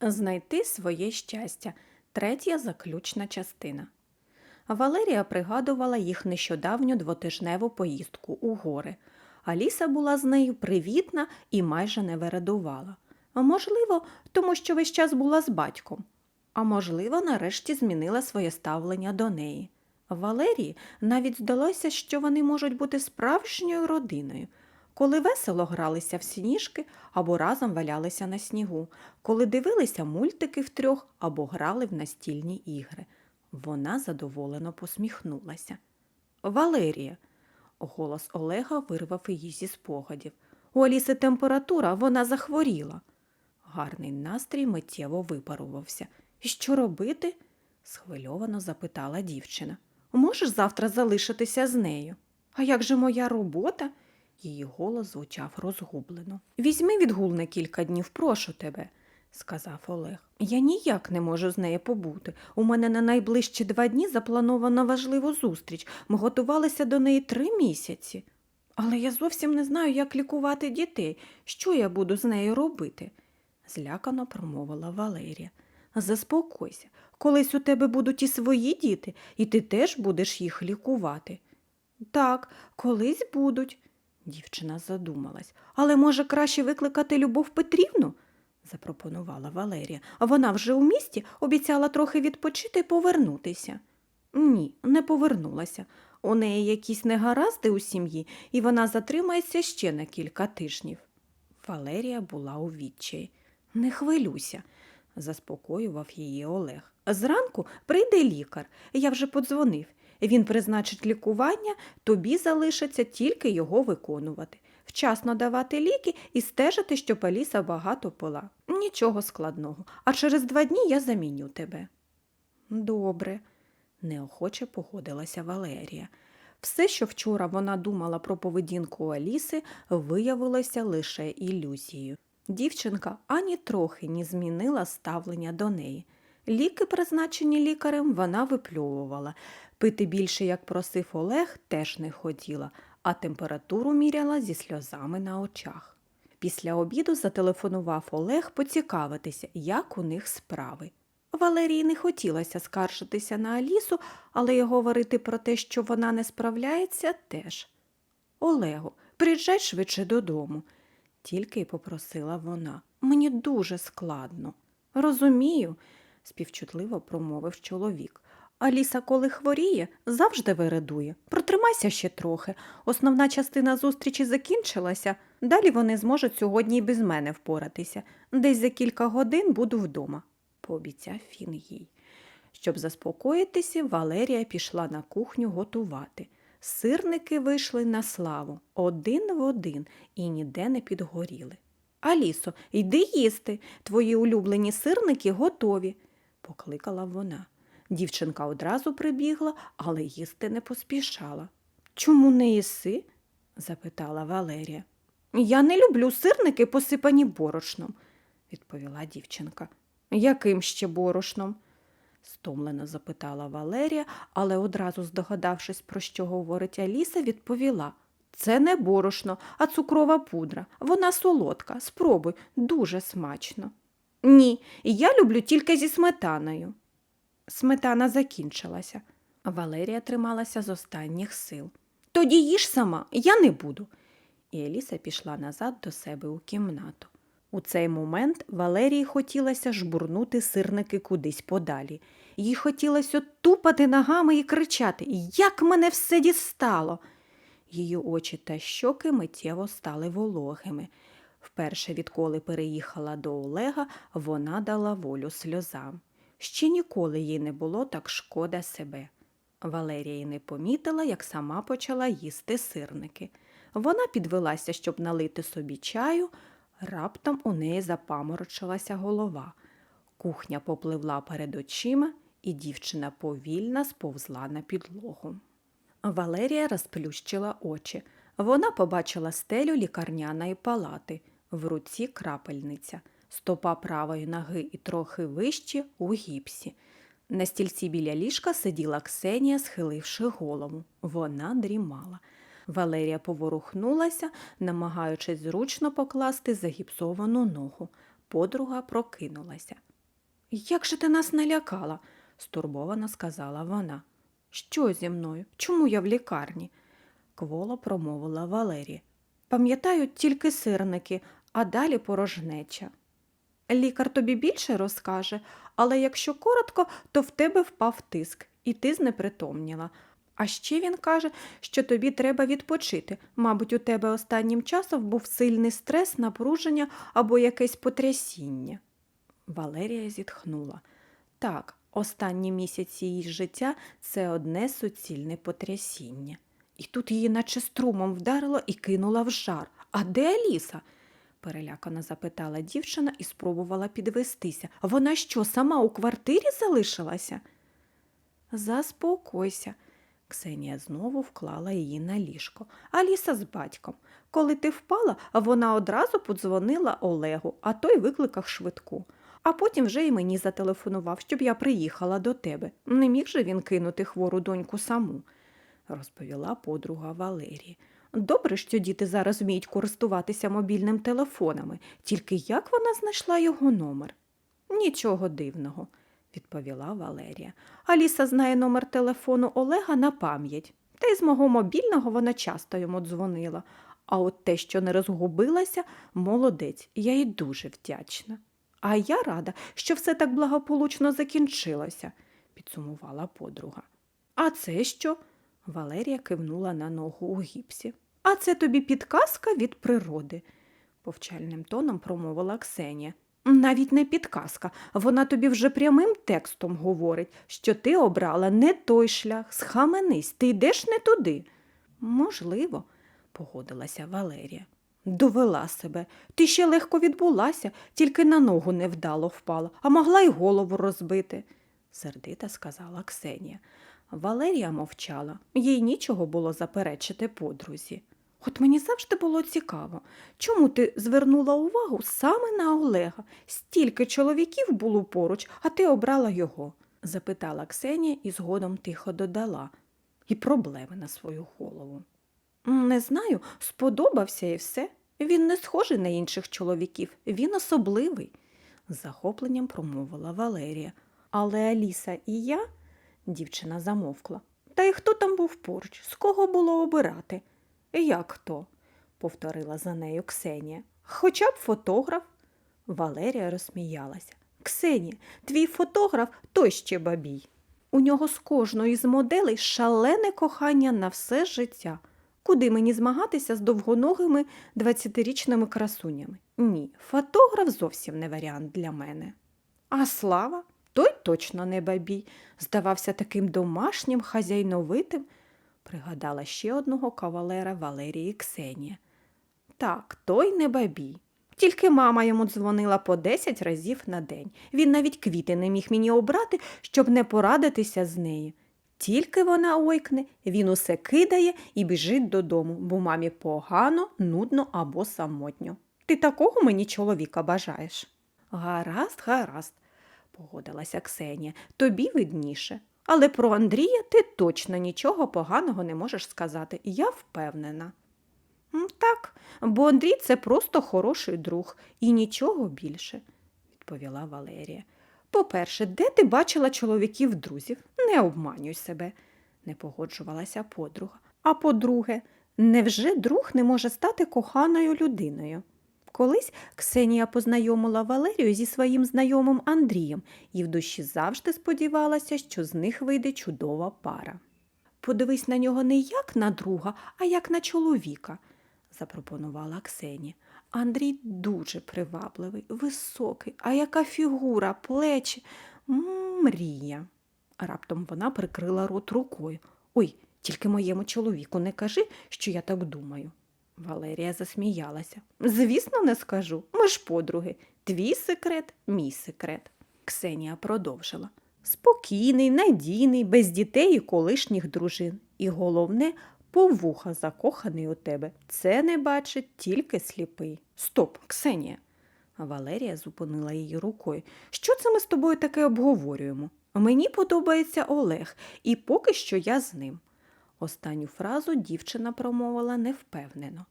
Знайти своє щастя. Третя заключна частина. Валерія пригадувала їх нещодавню двотижневу поїздку у гори. Аліса була з нею привітна і майже не вередувала. Можливо, тому що весь час була з батьком. А можливо, нарешті змінила своє ставлення до неї. Валерії навіть здалося, що вони можуть бути справжньою родиною, коли весело гралися в сніжки або разом валялися на снігу, коли дивилися мультики втрьох або грали в настільні ігри. Вона задоволено посміхнулася. Валерія. Голос Олега вирвав її зі спогадів. У Аліси температура, вона захворіла. Гарний настрій миттєво випарувався. Що робити? схвильовано запитала дівчина. Можеш завтра залишитися з нею? А як же моя робота? Її голос звучав розгублено. Візьми відгул на кілька днів, прошу тебе, сказав Олег. Я ніяк не можу з нею побути. У мене на найближчі два дні запланована важливу зустріч. Ми готувалися до неї три місяці. Але я зовсім не знаю, як лікувати дітей. Що я буду з нею робити? злякано промовила Валерія. Заспокойся, колись у тебе будуть і свої діти, і ти теж будеш їх лікувати. Так, колись будуть, дівчина задумалась. Але може краще викликати Любов Петрівну? запропонувала Валерія. Вона вже у місті обіцяла трохи відпочити і повернутися. Ні, не повернулася. У неї якісь негаразди у сім'ї, і вона затримається ще на кілька тижнів. Валерія була у відчаї. Не хвилюйся, заспокоював її Олег. Зранку прийде лікар, я вже подзвонив. Він призначить лікування, тобі залишиться тільки його виконувати. Вчасно давати ліки і стежити, щоб Аліса багато пила. Нічого складного. А через два дні я заміню тебе. Добре, неохоче погодилася Валерія. Все, що вчора вона думала про поведінку Аліси, виявилося лише ілюзією. Дівчинка ані трохи не змінила ставлення до неї. Ліки, призначені лікарем, вона випльовувала. Пити більше, як просив Олег, теж не хотіла, а температуру міряла зі сльозами на очах. Після обіду зателефонував Олег поцікавитися, як у них справи. Валерії не хотілося скаржитися на Алісу, але й говорити про те, що вона не справляється, теж. Олегу, приїжджай швидше додому, тільки й попросила вона. Мені дуже складно. Розумію, співчутливо промовив чоловік. Аліса, коли хворіє, завжди вередує. Протримайся ще трохи. Основна частина зустрічі закінчилася. Далі вони зможуть сьогодні і без мене впоратися. Десь за кілька годин буду вдома, пообіцяв він їй. Щоб заспокоїтися, Валерія пішла на кухню готувати. Сирники вийшли на славу один в один і ніде не підгоріли. Алісо, йди їсти. Твої улюблені сирники готові, покликала вона. Дівчинка одразу прибігла, але їсти не поспішала. Чому не їси? запитала Валерія. Я не люблю сирники, посипані борошном, відповіла дівчинка. Яким ще борошном? стомлено запитала Валерія, але одразу здогадавшись, про що говорить Аліса, відповіла. Це не борошно, а цукрова пудра. Вона солодка. Спробуй, дуже смачно. Ні, я люблю тільки зі сметаною. Сметана закінчилася. Валерія трималася з останніх сил. Тоді їж сама, я не буду. І Еліса пішла назад до себе у кімнату. У цей момент Валерії хотілося жбурнути сирники кудись подалі. Їй хотілося тупати ногами і кричати Як мене все дістало. Її очі та щоки миттєво стали вологими. Вперше, відколи переїхала до Олега, вона дала волю сльозам. Ще ніколи їй не було так шкода себе. Валерія й не помітила, як сама почала їсти сирники. Вона підвелася, щоб налити собі чаю, раптом у неї запаморочилася голова. Кухня попливла перед очима, і дівчина повільно сповзла на підлогу. Валерія розплющила очі. Вона побачила стелю лікарняної палати, в руці крапельниця, стопа правої ноги і трохи вище у гіпсі. На стільці біля ліжка сиділа Ксенія, схиливши голову. Вона дрімала. Валерія поворухнулася, намагаючись зручно покласти загіпсовану ногу. Подруга прокинулася. Як же ти нас налякала? стурбовано сказала вона. Що зі мною? Чому я в лікарні? кволо промовила Валерія. Пам'ятаю тільки сирники, а далі порожнеча. Лікар тобі більше розкаже, але якщо коротко, то в тебе впав тиск, і ти знепритомніла. А ще він каже, що тобі треба відпочити. Мабуть, у тебе останнім часом був сильний стрес, напруження або якесь потрясіння. Валерія зітхнула. Так, останні місяці її життя це одне суцільне потрясіння. І тут її наче струмом вдарило і кинула в жар. А де Аліса? Перелякано запитала дівчина і спробувала підвестися. Вона що, сама у квартирі залишилася? Заспокойся. Ксенія знову вклала її на ліжко. Аліса з батьком. Коли ти впала, вона одразу подзвонила Олегу, а той викликав швидку. А потім вже й мені зателефонував, щоб я приїхала до тебе. Не міг же він кинути хвору доньку саму, розповіла подруга Валерії. Добре, що діти зараз вміють користуватися мобільним телефонами, тільки як вона знайшла його номер? Нічого дивного, відповіла Валерія. Аліса знає номер телефону Олега на пам'ять, та й з мого мобільного вона часто йому дзвонила. А от те, що не розгубилася, молодець, я їй дуже вдячна. А я рада, що все так благополучно закінчилося, підсумувала подруга. А це що? Валерія кивнула на ногу у гіпсі. А це тобі підказка від природи, повчальним тоном промовила Ксенія. Навіть не підказка, вона тобі вже прямим текстом говорить, що ти обрала не той шлях, схаменись, ти йдеш не туди. Можливо, погодилася Валерія. Довела себе. Ти ще легко відбулася, тільки на ногу невдало впала, а могла й голову розбити, сердито сказала Ксенія. Валерія мовчала, їй нічого було заперечити подрузі. От мені завжди було цікаво, чому ти звернула увагу саме на Олега? Стільки чоловіків було поруч, а ти обрала його? запитала Ксенія і згодом тихо додала. І проблеми на свою голову. Не знаю, сподобався і все. Він не схожий на інших чоловіків, він особливий, з захопленням промовила Валерія. Але Аліса і я, дівчина замовкла. Та й хто там був поруч? З кого було обирати? Як хто? повторила за нею Ксенія. Хоча б фотограф. Валерія розсміялася. Ксенія, твій фотограф той ще бабій. У нього з кожної з моделей шалене кохання на все життя. Куди мені змагатися з довгоногими 20-річними красунями? Ні, фотограф зовсім не варіант для мене. А слава, той точно не бабій, здавався таким домашнім, хазяйновитим, пригадала ще одного кавалера Валерії Ксенія. Так, той не бабій. Тільки мама йому дзвонила по 10 разів на день. Він навіть квіти не міг мені обрати, щоб не порадитися з нею. Тільки вона ойкне, він усе кидає і біжить додому, бо мамі погано, нудно або самотньо. Ти такого мені чоловіка бажаєш? Гаразд, гаразд, погодилася Ксенія, тобі видніше. Але про Андрія ти точно нічого поганого не можеш сказати, я впевнена. Так, бо Андрій це просто хороший друг і нічого більше, відповіла Валерія. По-перше, де ти бачила чоловіків друзів? Не обманюй себе, не погоджувалася подруга. А по-друге, невже друг не може стати коханою людиною? Колись Ксенія познайомила Валерію зі своїм знайомим Андрієм і в душі завжди сподівалася, що з них вийде чудова пара. Подивись на нього не як на друга, а як на чоловіка, запропонувала Ксенія. Андрій дуже привабливий, високий, а яка фігура, плечі, мрія. Раптом вона прикрила рот рукою. Ой, тільки моєму чоловіку не кажи, що я так думаю. Валерія засміялася. Звісно, не скажу. Ми ж подруги. Твій секрет, мій секрет. Ксенія продовжила. Спокійний, надійний, без дітей і колишніх дружин. І головне, повуха закоханий у тебе. Це не бачить тільки сліпий. Стоп, Ксенія. Валерія зупинила її рукою. Що це ми з тобою таке обговорюємо? Мені подобається Олег, і поки що я з ним. Останню фразу дівчина промовила невпевнено.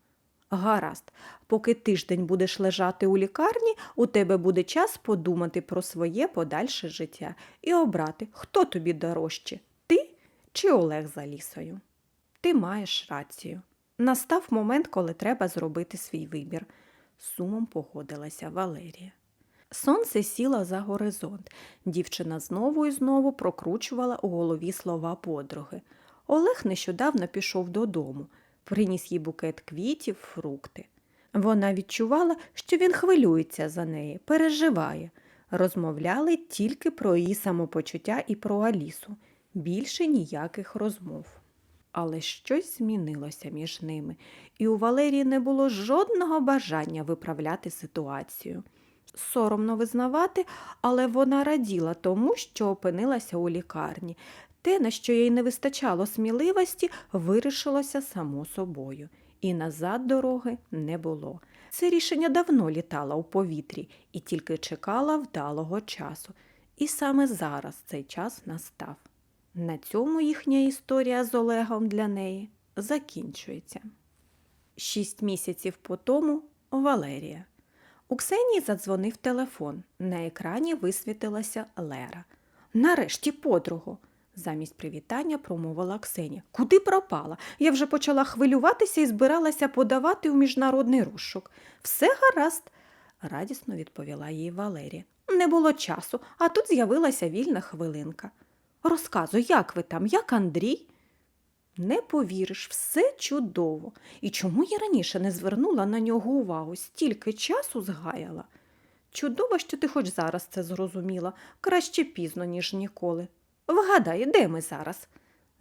Гаразд, поки тиждень будеш лежати у лікарні, у тебе буде час подумати про своє подальше життя і обрати, хто тобі дорожче, ти чи Олег за лісою. Ти маєш рацію. Настав момент, коли треба зробити свій вибір. Сумом погодилася Валерія. Сонце сіло за горизонт. Дівчина знову і знову прокручувала у голові слова подруги. Олег нещодавно пішов додому, приніс їй букет квітів, фрукти. Вона відчувала, що він хвилюється за неї, переживає. Розмовляли тільки про її самопочуття і про Алісу, більше ніяких розмов. Але щось змінилося між ними, і у Валерії не було жодного бажання виправляти ситуацію. Соромно визнавати, але вона раділа тому, що опинилася у лікарні. Те, на що їй не вистачало сміливості, вирішилося само собою, і назад дороги не було. Це рішення давно літало у повітрі і тільки чекала вдалого часу. І саме зараз цей час настав. На цьому їхня історія з Олегом для неї закінчується. Шість місяців по тому Валерія. У Ксенії задзвонив телефон. На екрані висвітилася Лера. Нарешті, подруго, замість привітання промовила Ксенія. Куди пропала? Я вже почала хвилюватися і збиралася подавати у міжнародний розшук. Все гаразд, радісно відповіла їй Валерія. Не було часу, а тут з'явилася вільна хвилинка. Розказуй, як ви там, як Андрій? Не повіриш, все чудово. І чому я раніше не звернула на нього увагу, стільки часу згаяла? Чудово, що ти хоч зараз це зрозуміла, краще пізно, ніж ніколи. Вгадай, де ми зараз?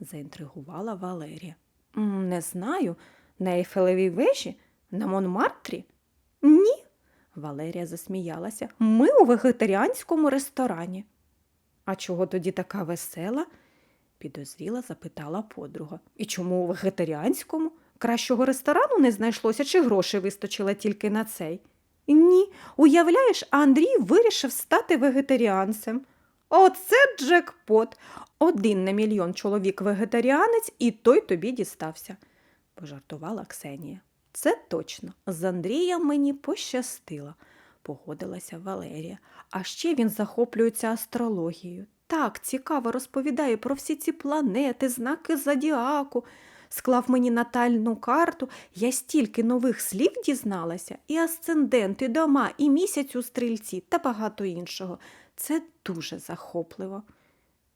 заінтригувала Валерія. Не знаю, на Ейфелевій вежі, на Монмартрі? Ні. Валерія засміялася. Ми у вегетаріанському ресторані. А чого тоді така весела? підозріла запитала подруга. І чому у вегетаріанському? Кращого ресторану не знайшлося, чи грошей вистачило тільки на цей? Ні, уявляєш, Андрій вирішив стати вегетаріанцем. Оце джекпот. Один на мільйон чоловік вегетаріанець, і той тобі дістався, пожартувала Ксенія. Це точно. З Андрієм мені пощастило, погодилася Валерія. А ще він захоплюється астрологією. Так цікаво розповідає про всі ці планети, знаки зодіаку. Склав мені натальну карту, я стільки нових слів дізналася, і асцендент, і дома, і місяць у стрільці та багато іншого. Це дуже захопливо.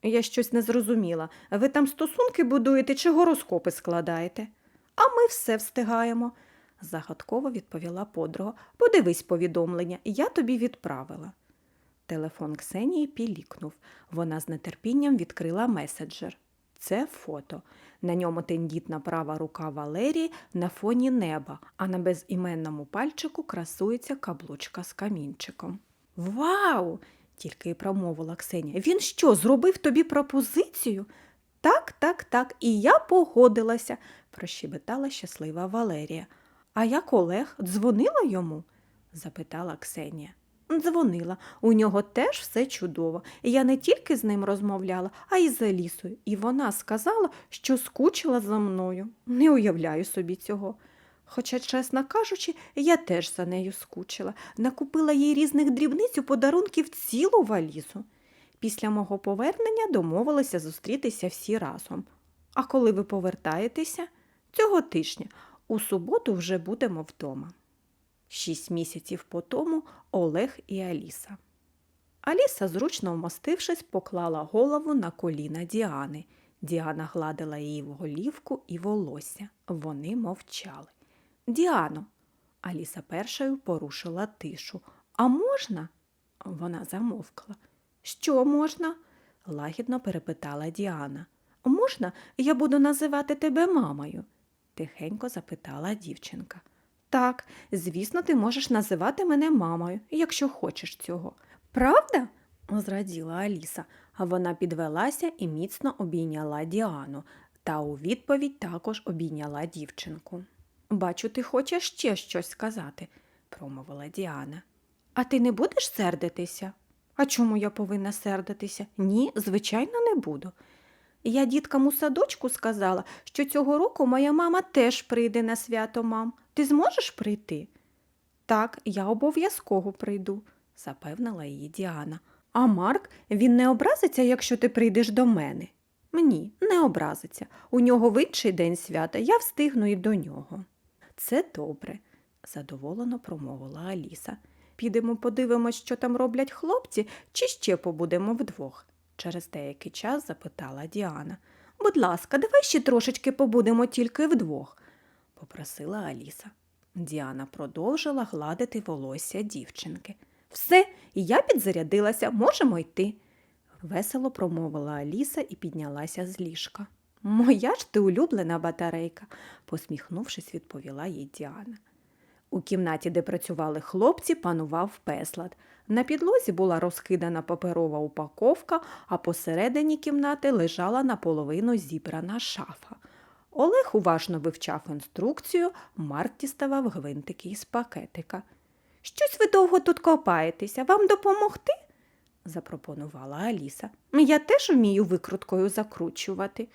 Я щось не зрозуміла. Ви там стосунки будуєте чи гороскопи складаєте? А ми все встигаємо, загадково відповіла подруга. Подивись повідомлення, я тобі відправила. Телефон Ксенії пілікнув. Вона з нетерпінням відкрила меседжер. Це фото. На ньому тендітна права рука Валерії на фоні неба, а на безіменному пальчику красується каблучка з камінчиком. Вау! Тільки й промовила Ксенія. Він що, зробив тобі пропозицію? Так, так, так, і я погодилася, прощебетала щаслива Валерія. А як Олег дзвонила йому? запитала Ксенія. Дзвонила. У нього теж все чудово. Я не тільки з ним розмовляла, а й з Алісою. І вона сказала, що скучила за мною. Не уявляю собі цього. Хоча, чесно кажучи, я теж за нею скучила, накупила їй різних дрібниць у подарунків цілу валізу. Після мого повернення домовилися зустрітися всі разом. А коли ви повертаєтеся? Цього тижня. У суботу вже будемо вдома. Шість місяців по тому Олег і Аліса. Аліса, зручно вмостившись, поклала голову на коліна Діани. Діана гладила її в голівку і волосся. Вони мовчали. Діано, Аліса першою порушила тишу. А можна? Вона замовкла. Що можна? лагідно перепитала Діана. Можна, я буду називати тебе мамою? тихенько запитала дівчинка. Так, звісно, ти можеш називати мене мамою, якщо хочеш цього. Правда? зраділа Аліса, а вона підвелася і міцно обійняла Діану, та у відповідь також обійняла дівчинку. Бачу, ти хочеш ще щось сказати, промовила Діана. А ти не будеш сердитися? А чому я повинна сердитися? Ні, звичайно, не буду. Я діткам у садочку сказала, що цього року моя мама теж прийде на свято мам. Ти зможеш прийти? Так, я обов'язково прийду, запевнила її Діана. А Марк, він не образиться, якщо ти прийдеш до мене. Ні, не образиться. У нього в інший день свята, я встигну і до нього. Це добре, задоволено промовила Аліса. Підемо подивимось, що там роблять хлопці, чи ще побудемо вдвох? через деякий час запитала Діана. Будь ласка, давай ще трошечки побудемо тільки вдвох, попросила Аліса. Діана продовжила гладити волосся дівчинки. Все, я підзарядилася, можемо йти. Весело промовила Аліса і піднялася з ліжка. Моя ж ти улюблена батарейка, посміхнувшись, відповіла їй Діана. У кімнаті, де працювали хлопці, панував безлад. На підлозі була розкидана паперова упаковка, а посередині кімнати лежала наполовину зібрана шафа. Олег уважно вивчав інструкцію, Марк діставав гвинтики із пакетика. Щось ви довго тут копаєтеся, вам допомогти? запропонувала Аліса. Я теж вмію викруткою закручувати.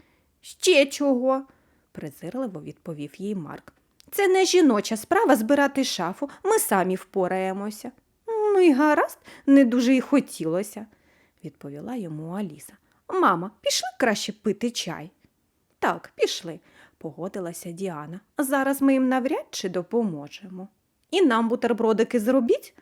Ще чого? презирливо відповів їй Марк. Це не жіноча справа збирати шафу, ми самі впораємося. Ну і гаразд, не дуже й хотілося, відповіла йому Аліса. Мама, пішли краще пити чай. Так, пішли, погодилася Діана. Зараз ми їм навряд чи допоможемо. І нам бутербродики зробіть,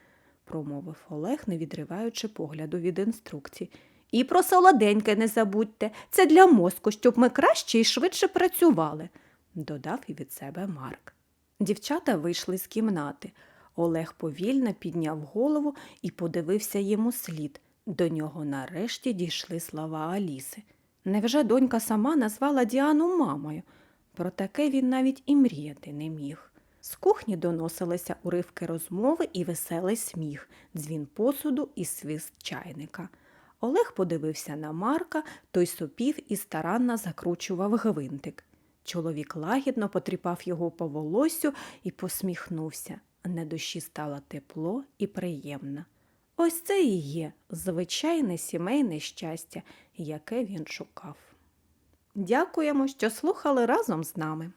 промовив Олег, не відриваючи погляду від інструкцій. І про солоденьке не забудьте, це для мозку, щоб ми краще і швидше працювали, додав і від себе Марк. Дівчата вийшли з кімнати. Олег повільно підняв голову і подивився йому слід. До нього нарешті дійшли слова Аліси. Невже донька сама назвала Діану мамою? Про таке він навіть і мріяти не міг. З кухні доносилися уривки розмови і веселий сміх, дзвін посуду і свист чайника. Олег подивився на Марка, той сопів і старанно закручував гвинтик. Чоловік лагідно потріпав його по волосю і посміхнувся. На душі стало тепло і приємно. Ось це і є звичайне сімейне щастя, яке він шукав. Дякуємо, що слухали разом з нами.